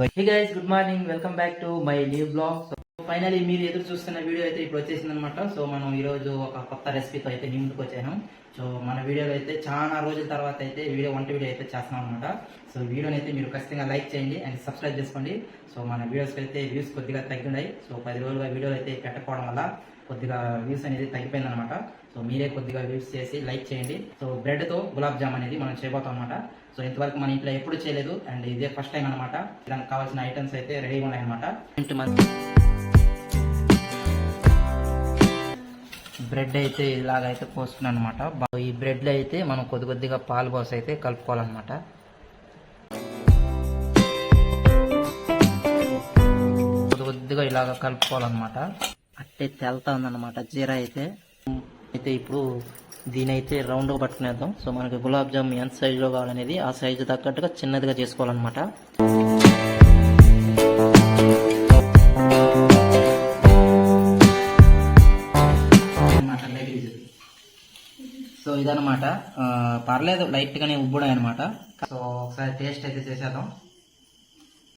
Guys good morning welcome back to my new blog so finally మీరు ఎదురు చూస్తున్న video అయితే ఇప్పుడు వచ్చేసింది అనమాట సో మనం ఈ రోజు ఒక కొత్త రెసిపీతో అయితే మీ ముందుకు వచ్చాను. సో మన వీడియోలో అయితే చాలా రోజుల తర్వాత అయితే వీడియో వంట వీడియో అయితే చేస్తున్నాం అనమాట సో వీడియోని అయితే మీరు ఖచ్చితంగా లైక్ చేయండి అండ్ సబ్స్క్రైబ్ చేసుకోండి. సో మన వీడియోస్కి అయితే వ్యూస్ కొద్దిగా తగ్గినాయి సో పది రోజులుగా వీడియోలు అయితే పెట్టకపోవడం వల్ల కొద్దిగా వ్యూస్ అనేది తగ్గిపోయింది అనమాట సో మీరే కొద్దిగా వ్యూస్ చేసి లైక్ చేయండి. సో బ్రెడ్తో గులాబ్ జామ్ అనేది మనం చేయబోతాం అనమాట సో ఇంతవరకు మన ఇంట్లో ఎప్పుడు చేయలేదు. అండ్ ఇదే ఫస్ట్ టైం అనమాట దానికి కావాల్సిన ఐటమ్స్ అయితే రెడీగా ఉన్నాయి అనమాట బ్రెడ్ అయితే ఇలాగైతే పోసుకున్నాను అనమాట ఈ బ్రెడ్లో అయితే మనం కొద్ది కొద్దిగా పాలు పోసి అయితే కలుపుకోవాలన్నమాట. కొద్ది కొద్దిగా ఇలాగ కలుపుకోవాలన్నమాట. అట్టే తెల్తా ఉందన్నమాట జీరా అయితే. అయితే ఇప్పుడు దీని అయితే రౌండ్గా పట్టుకునేద్దాం. సో మనకి గులాబ్ జామ్ ఎంత సైజులో కావాలనేది ఆ సైజు తగ్గట్టుగా చిన్నదిగా చేసుకోవాలన్నమాట. సో ఇదనమాట పర్లేదు లైట్గానే గానే అనమాట సో ఒకసారి టేస్ట్ అయితే చేసేద్దాం.